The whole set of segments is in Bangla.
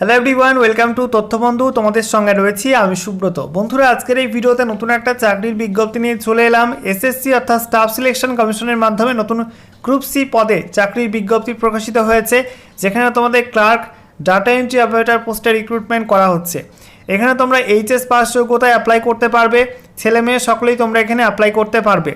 Hello everyone welcome to Tathyabandhu তোমাদের সঙ্গে রয়েছি আমি সুব্রত। বন্ধুরা, আজকের এই ভিডিওতে নতুন একটা চাকরির বিজ্ঞপ্তি নিয়ে চলে এলাম। এসএসসি অর্থাৎ স্টাফ সিলেকশন কমিশনের মাধ্যমে নতুন গ্রুপ সি পদে চাকরির বিজ্ঞপ্তি প্রকাশিত হয়েছে, যেখানে তোমাদের ক্লার্ক ডাটা এন্ট্রি অপারেটর পোস্টে রিক্রুটমেন্ট করা হচ্ছে। এখানে তোমরা এইচএস পাস যোগ্যতায় অ্যাপ্লাই করতে পারবে ছেলে মেয়ে সকলেই তোমরা এখানে অ্যাপ্লাই করতে পারবে।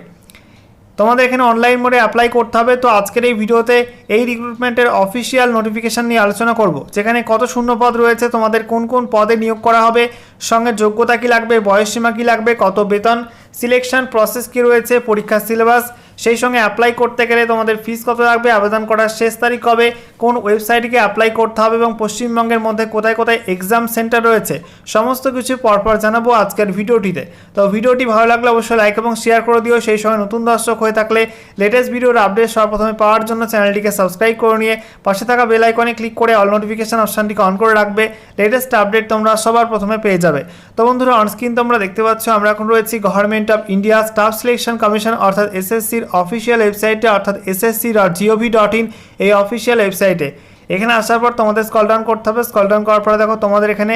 তোমাদের এখানে অনলাইন মোডে অ্যাপ্লাই করতে হবে। তো আজকের এই ভিডিওতে এই রিক্রুটমেন্টের অফিসিয়াল নোটিফিকেশান নিয়ে আলোচনা করব। যেখানে কত শূন্য পদ রয়েছে, তোমাদের কোন কোন পদে নিয়োগ করা হবে, সঙ্গে যোগ্যতা কী লাগবে, বয়সসীমা কী লাগবে, কত বেতন সিলেকশন প্রসেস কী রয়েছে, পরীক্ষার সিলেবাস সেই সঙ্গে অ্যাপ্লাই করতে গেলে তোমাদের ফিস কত লাগবে? আবেদন করার শেষ তারিখ কবে? কোন ওয়েবসাইটকে অ্যাপ্লাই করতে হবে? এবং পশ্চিমবঙ্গের মধ্যে কোথায় কোথায় এক্সাম সেন্টার রয়েছে? সমস্ত কিছু পরপর জানাব আজকের ভিডিওটিতে। তো ভিডিওটি ভালো লাগলে অবশ্যই লাইক এবং শেয়ার করে দিও। সেই সঙ্গে নতুন দর্শক হয়ে থাকলে লেটেস্ট ভিডিওর আপডেট সর্বপ্রথমে পাওয়ার জন্য চ্যানেলটিকে সাবস্ক্রাইব করে নিয়ে পাশে থাকা বেল আইকনে ক্লিক করে অল নোটিফিকেশন অপশানটিকে অন করে রাখবে। লেটেস্ট আপডেট তোমরা সবার প্রথমে পেয়ে যাবে। তো বন্ধুরা অনস্ক্রিন তোমরা দেখতে পাচ্ছ, আমরা এখন রয়েছি government of India staff selection commission অর্থাৎ এসএসসির অফিসিয়াল ওয়েবসাইটে অর্থাৎ SSC dot gov dot in এই অফিসিয়াল ওয়েবসাইটে এখানে আসার পর তোমাদের স্কল ডাউন করতে হবে। স্কল ডাউন করার পরে দেখো, তোমাদের এখানে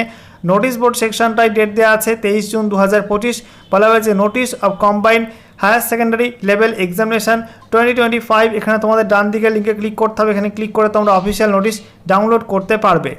নোটিশ বোর্ড সেকশনটাই ডেট দেওয়া আছে, তেইশ জুন দু হাজার পঁচিশ। বলা হয়েছে notice of combined higher secondary level examination twenty twenty five এখানে তোমাদের ডান দিকে লিঙ্কে ক্লিক করতে হবে। এখানে ক্লিক করে তোমরা অফিসিয়াল নোটিশ ডাউনলোড করতে পারবে।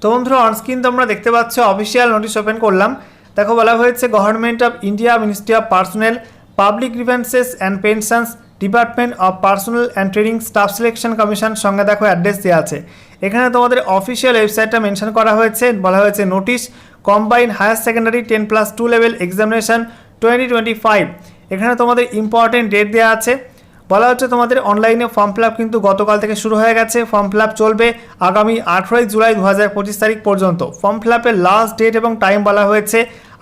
তো বন্ধুরা অনস্ক্রিন তোমরা দেখতে পাচ্ছ অফিসিয়াল নোটিশ ওপেন করলাম। দেখো, বলা হয়েছে government of India ministry of personnel public grievances and pensions department of personnel and training staff selection commission সঙ্গে দেখো অ্যাড্রেস দেওয়া আছে। এখানে তোমাদের অফিসিয়াল ওয়েবসাইটটা মেনশন করা হয়েছে, বলা হয়েছে notice combine higher secondary ten plus two level examination twenty twenty five এখানে তোমাদের ইম্পর্টেন্ট ডেট দেওয়া আছে। বলা হচ্ছে তোমাদের অনলাইনে ফর্ম ফিল কিন্তু গতকাল থেকে শুরু হয়ে গেছে। ফর্ম ফিল চলবে আগামী আঠেরোই জুলাই দু হাজার পঁচিশ তারিখ পর্যন্ত। ফর্ম ফিল আপের লাস্ট ডেট এবং টাইম বলা হয়েছে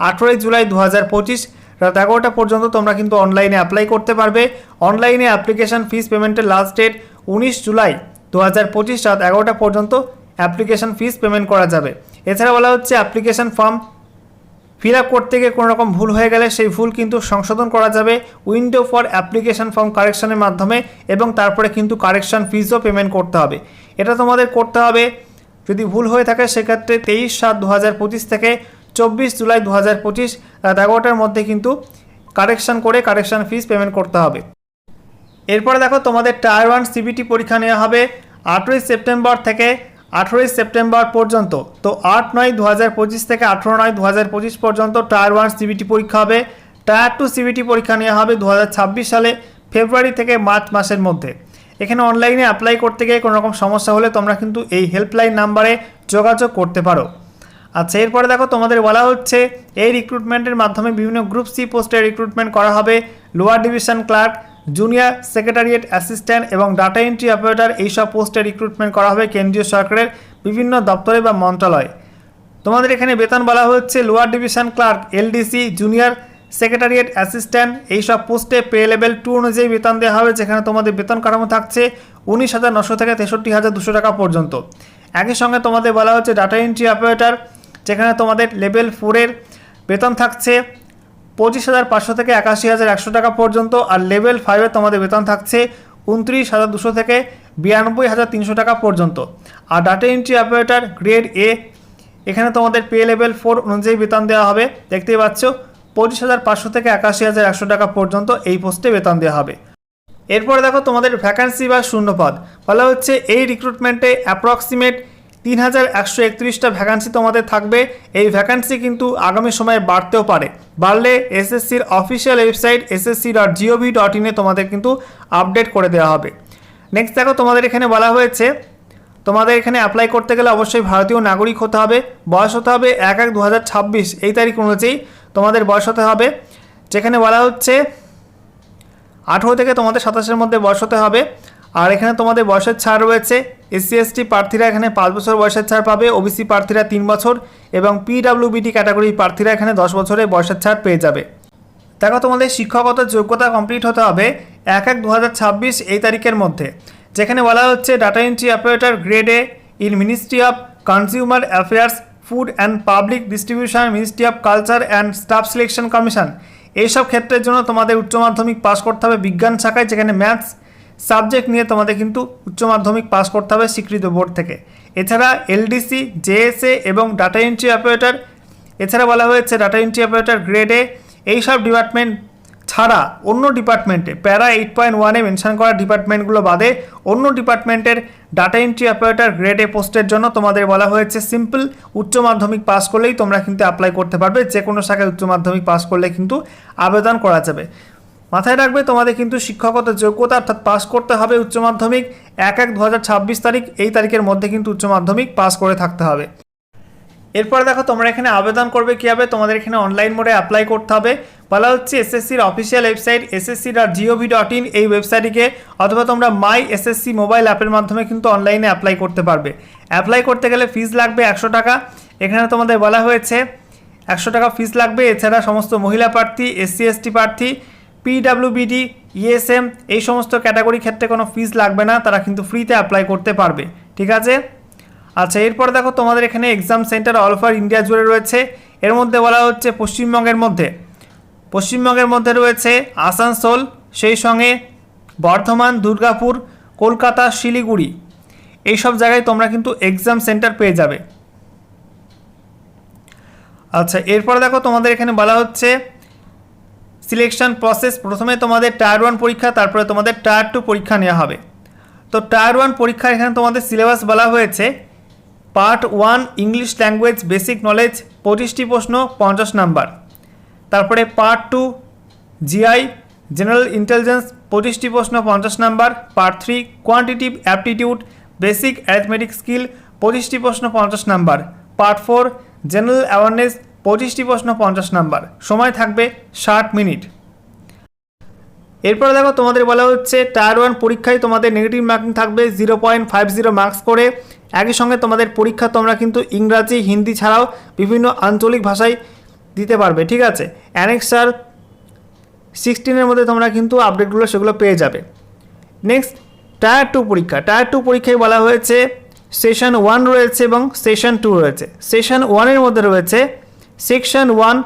আঠেরোই জুলাই দু হাজার পঁচিশ। রাত এগারোটা পর্যন্ত তোমরা কিন্তু অনলাইনে অ্যাপ্লাই করতে পারবে। অনলাইনে অ্যাপ্লিকেশন ফিস পেমেন্টের লাস্ট ডেট উনিশ জুলাই দু হাজার পঁচিশ রাত এগারোটা পর্যন্ত অ্যাপ্লিকেশন ফিস পেমেন্ট করা যাবে। এছাড়া বলা হচ্ছে অ্যাপ্লিকেশন ফর্ম ফিল আপ করতে গিয়ে কোনো রকম ভুল হয়ে গেলে সেই ভুল কিন্তু সংশোধন করা যাবে। উইন্ডো ফর অ্যাপ্লিকেশান ফর্ম কারেকশানের মাধ্যমে এবং তারপরে কিন্তু কারেকশন ফিজও পেমেন্ট করতে হবে। এটা তোমাদের করতে হবে। যদি ভুল হয়ে থাকে সেক্ষেত্রে তেইশ সাত দু হাজার পঁচিশ থেকে চব্বিশ জুলাই দু হাজার পঁচিশ রাত এগারোটার মধ্যে কিন্তু কারেকশন করে কারেকশন ফিস পেমেন্ট করতে হবে। এরপরে দেখো তোমাদের টায়ার ওয়ান সিবিটি পরীক্ষা নেওয়া হবে আঠেরোই সেপ্টেম্বর থেকে আঠেরোই সেপ্টেম্বর পর্যন্ত। তো আট নয় দু হাজার পঁচিশ থেকে আঠেরো নয় দু হাজার পঁচিশ পর্যন্ত টায়ার ওয়ান সিবিটি পরীক্ষা হবে। টায়ার টু সিবিটি পরীক্ষা নেওয়া হবে দু হাজার ছাব্বিশ সালে ফেব্রুয়ারি থেকে মার্চ মাসের মধ্যে। এখানে অনলাইনে অ্যাপ্লাই করতে গিয়ে কোনো রকম সমস্যা হলে তোমরা কিন্তু এই হেল্পলাইন নাম্বারে যোগাযোগ করতে পারো। আচ্ছা এরপরে দেখো তোমাদের বলা হচ্ছে, এই রিক্রুটমেন্টের মাধ্যমে বিভিন্ন গ্রুপ সি পোস্টে রিক্রুটমেন্ট করা হবে। Lower division clerk junior secretariat assistant এবং ডাটা এন্ট্রি অপারেটর এইসব পোস্টে রিক্রুটমেন্ট করা হবে কেন্দ্রীয় সরকারের বিভিন্ন দপ্তরে বা মন্ত্রণালয়ে। তোমাদের এখানে বেতন বলা হচ্ছে lower division clerk LDC junior secretariat assistant এইসব পোস্টে পে লেভেল টু অনুযায়ী বেতন দেওয়া হবে, যেখানে তোমাদের বেতন কাঠামো থাকছে উনিশ হাজার নশো থেকে তেষট্টি হাজার দুশো টাকা পর্যন্ত। একই সঙ্গে তোমাদের বলা হচ্ছে ডাটা এন্ট্রি অপারেটর যেখানে তোমাদের লেভেল ফোরের বেতন থাকছে পঁচিশ হাজার পাঁচশো থেকে একাশি হাজার একশো টাকা পর্যন্ত, আর লেভেল ফাইভে তোমাদের বেতন থাকছে উনত্রিশ হাজার দুশো থেকে বিরানব্বই হাজার তিনশো টাকা পর্যন্ত। আর data entry operator grade A এখানে তোমাদের পে লেভেল ফোর অনুযায়ী বেতন দেওয়া হবে। দেখতেই পাচ্ছ, পঁচিশ হাজার পাঁচশো থেকে একাশি হাজার একশো টাকা পর্যন্ত এই পোস্টে বেতন দেওয়া হবে। এরপরে দেখো তোমাদের ভ্যাকান্সি বা শূন্যপদ। বলা হচ্ছে এই রিক্রুটমেন্টে অ্যাপ্রক্সিমেট তিন হাজার একশো একত্রিশটা ভ্যাকান্সি তোমাদের থাকবে। এই ভ্যাকান্সি কিন্তু আগামী সময়ে বাড়তেও পারে। বাড়লে এসএসসির official website SSC dot gov dot ইনে তোমাদের কিন্তু আপডেট করে দেওয়া হবে। নেক্সট দেখো, তোমাদের এখানে বলা হয়েছে, তোমাদের এখানে অ্যাপ্লাই করতে গেলে অবশ্যই ভারতীয় নাগরিক হতে হবে, বয়স হতে হবে এক এক দু এই তারিখ অনুযায়ী তোমাদের বয়স হতে হবে, যেখানে বলা হচ্ছে আঠেরো থেকে তোমাদের সাতাশের মধ্যে বয়স হতে হবে। আর এখানে তোমাদের বয়সের ছাড় রয়েছে। এসসি এসটি প্রার্থীরা এখানে পাঁচ বছর বয়সের ছাড় পাবে। ওবিসি প্রার্থীরা তিন বছর এবং পিডাব্লিউবিটি ক্যাটাগরি প্রার্থীরা এখানে দশ বছরের বয়সের ছাড় পেয়ে যাবে। দেখো, তোমাদের শিক্ষাগত যোগ্যতা কমপ্লিট হতে হবে এক এক দু এই তারিখের মধ্যে, যেখানে বলা হচ্ছে data entry operator grade A in ministry of consumer affairs food and public distribution ministry of culture and staff selection commission এইসব ক্ষেত্রের জন্য তোমাদের উচ্চ মাধ্যমিক পাস করতে হবে বিজ্ঞান শাখায়, যেখানে ম্যাথস সাবজেক্ট নিয়ে তোমাদের কিন্তু উচ্চ মাধ্যমিক পাস করতে হবে স্বীকৃত বোর্ড থেকে। এছাড়া এলডিসি, জেএসএ এবং ডাটা এন্ট্রি অপারেটর, এছাড়া বলা হয়েছে ডাটা এন্ট্রি অপারেটর গ্রেডে এইসব ডিপার্টমেন্ট ছাড়া অন্য ডিপার্টমেন্টে, প্যারা এইট পয়েন্ট ওয়ানে মেনশন করা ডিপার্টমেন্টগুলো বাদে অন্য ডিপার্টমেন্টের data entry operator grade A পোস্টের জন্য তোমাদের বলা হয়েছে সিম্পল উচ্চ মাধ্যমিক পাস করলেই তোমরা কিন্তু অ্যাপ্লাই করতে পারবে। যে কোনো শাখায় উচ্চ মাধ্যমিক পাস করলে কিন্তু আবেদন করা যাবে। মাথায় রাখবে, তোমাদের কিন্তু শিক্ষকতা যোগ্যতা অর্থাৎ পাস করতে হবে উচ্চ মাধ্যমিক। এক এক দু তারিখ, এই তারিখের মধ্যে কিন্তু উচ্চ মাধ্যমিক পাস করে থাকতে হবে। এরপর দেখো, তোমরা এখানে আবেদন করবে কীভাবে? তোমাদের এখানে অনলাইন মোডে অ্যাপ্লাই করতে হবে। বলা হচ্ছে এসএসসির official website SSC dot gov dot in এই ওয়েবসাইটটিকে অথবা তোমরা মাই এসএসসি মোবাইল অ্যাপের মাধ্যমে কিন্তু অনলাইনে অ্যাপ্লাই করতে পারবে। অ্যাপ্লাই করতে গেলে ফিস লাগবে একশো টাকা। এখানে তোমাদের বলা হয়েছে, একশো টাকা ফিস লাগবে। এছাড়া সমস্ত মহিলা প্রার্থী, এসসি, এসটি প্রার্থী পিডাব্লিউবিডি ইএসএম E এই সমস্ত ক্যাটাগরি ক্ষেত্রে কোনো ফিস লাগবে না, তারা কিন্তু ফ্রিতে অ্যাপ্লাই করতে পারবে, ঠিক আছে? আচ্ছা এরপর দেখো তোমাদের এখানে exam centre all over India জুড়ে রয়েছে, এর মধ্যে বলা হচ্ছে পশ্চিমবঙ্গের মধ্যে। পশ্চিমবঙ্গের মধ্যে রয়েছে আসানসোল, সেই সঙ্গে বর্ধমান, দুর্গাপুর, কলকাতা, শিলিগুড়ি, এইসব জায়গায় তোমরা কিন্তু এক্সাম সেন্টার পেয়ে যাবে। আচ্ছা এরপর দেখো তোমাদের এখানে বলা হচ্ছে সিলেকশন প্রসেস প্রথমে তোমাদের টায়ার ওয়ান পরীক্ষা, তারপরে তোমাদের টায়ার টু পরীক্ষা নেওয়া হবে। তো টায়ার ওয়ান পরীক্ষা এখানে তোমাদের সিলেবাস বলা হয়েছে। Part one English language basic knowledge পঁচিশটি প্রশ্ন, পঞ্চাশ নাম্বার। তারপরে part two GI general intelligence পঁচিশটি প্রশ্ন, পঞ্চাশ number. Part three quantitative aptitude basic arithmetic skill পঁচিশটি প্রশ্ন, পঞ্চাশ number. Part four general awareness পঁচিশটি প্রশ্ন, পঞ্চাশ নাম্বার। সময় থাকবে ষাট মিনিট। এরপরে দেখো, তোমাদের বলা হচ্ছে টায়ার ওয়ান পরীক্ষায় তোমাদের নেগেটিভ মার্কিং থাকবে zero point five zero marks করে। একই সঙ্গে তোমাদের পরীক্ষা তোমরা কিন্তু ইংরাজি, হিন্দি ছাড়াও বিভিন্ন আঞ্চলিক ভাষায় দিতে পারবে, ঠিক আছে? অ্যানেক্সার সিক্সটিনের মধ্যে তোমরা কিন্তু আপডেটগুলো সেগুলো পেয়ে যাবে। নেক্সট টায়ার টু পরীক্ষা। টায়ার টু পরীক্ষায় বলা হয়েছে সেশন ওয়ান রয়েছে এবং সেশন টু রয়েছে। সেশন ওয়ানের মধ্যে রয়েছে সেকশন ওয়ান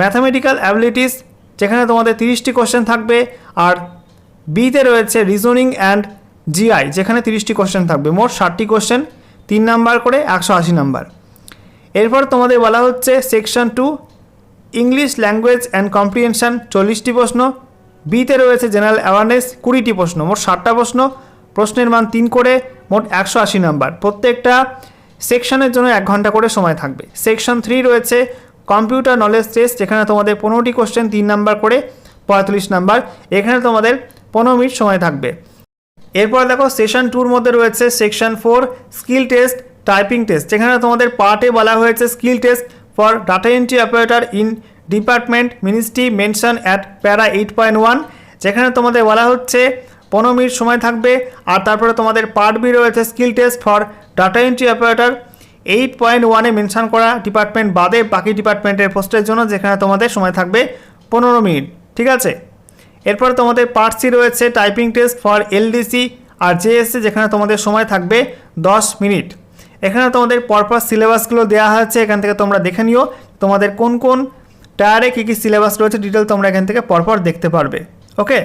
ম্যাথামেটিক্যাল অ্যাবিলিটিস যেখানে তোমাদের তিরিশটি কোশ্চেন থাকবে, আর বিতে রয়েছে রিজনিং অ্যান্ড জিআই যেখানে তিরিশটি কোশ্চেন থাকবে। মোট ষাটটি কোশ্চেন তিন নাম্বার করে একশো আশি নাম্বার। এরপর তোমাদের বলা হচ্ছে section two English language and comprehension চল্লিশটি প্রশ্ন। বিতে রয়েছে জেনারেল অ্যাওয়ারনেস কুড়িটি প্রশ্ন। মোট ষাটটা প্রশ্ন, প্রশ্নের মান তিন করে, মোট একশো আশি নাম্বার। প্রত্যেকটা সেকশনের জন্য এক ঘণ্টা করে সময় থাকবে। সেকশন থ্রি রয়েছে কম্পিউটার নলেজ টেস্ট যেখানে তোমাদের পনেরোটি কোশ্চেন তিন নাম্বার করে পঁয়তাল্লিশ নাম্বার এখানে তোমাদের পনেরো মিনিট সময় থাকবে। এরপর দেখো সেশন টুর মধ্যে রয়েছে section four skill test typing test যেখানে তোমাদের পার্টে বলা হয়েছে skill test for data entry operator in department ministry mention at para eight point one যেখানে তোমাদের বলা হচ্ছে পনেরো মিনিট সময় থাকবে, আর তারপরে তোমাদের পার্ট বি রয়েছে skill test for data entry operator eight point ওয়ানে মেনশন করা ডিপার্টমেন্ট বাদে বাকি ডিপার্টমেন্টের পোস্টের জন্য যেখানে তোমাদের সময় থাকবে পনেরো মিনিট, ঠিক আছে? এরপর তোমাদের পার্ট সি রয়েছে টাইপিং টেস্ট ফর এলডিসি আর জেএসসি যেখানে তোমাদের সময় থাকবে দশ মিনিট। এখানে তোমাদের পরপর সিলেবাসগুলো দেওয়া হয়েছে, এখান থেকে তোমরা দেখে নিও তোমাদের কোন কোন টায়ারে কী কী সিলেবাস রয়েছে ডিটেল তোমরা এখান থেকে পরপর দেখতে পারবে ওকে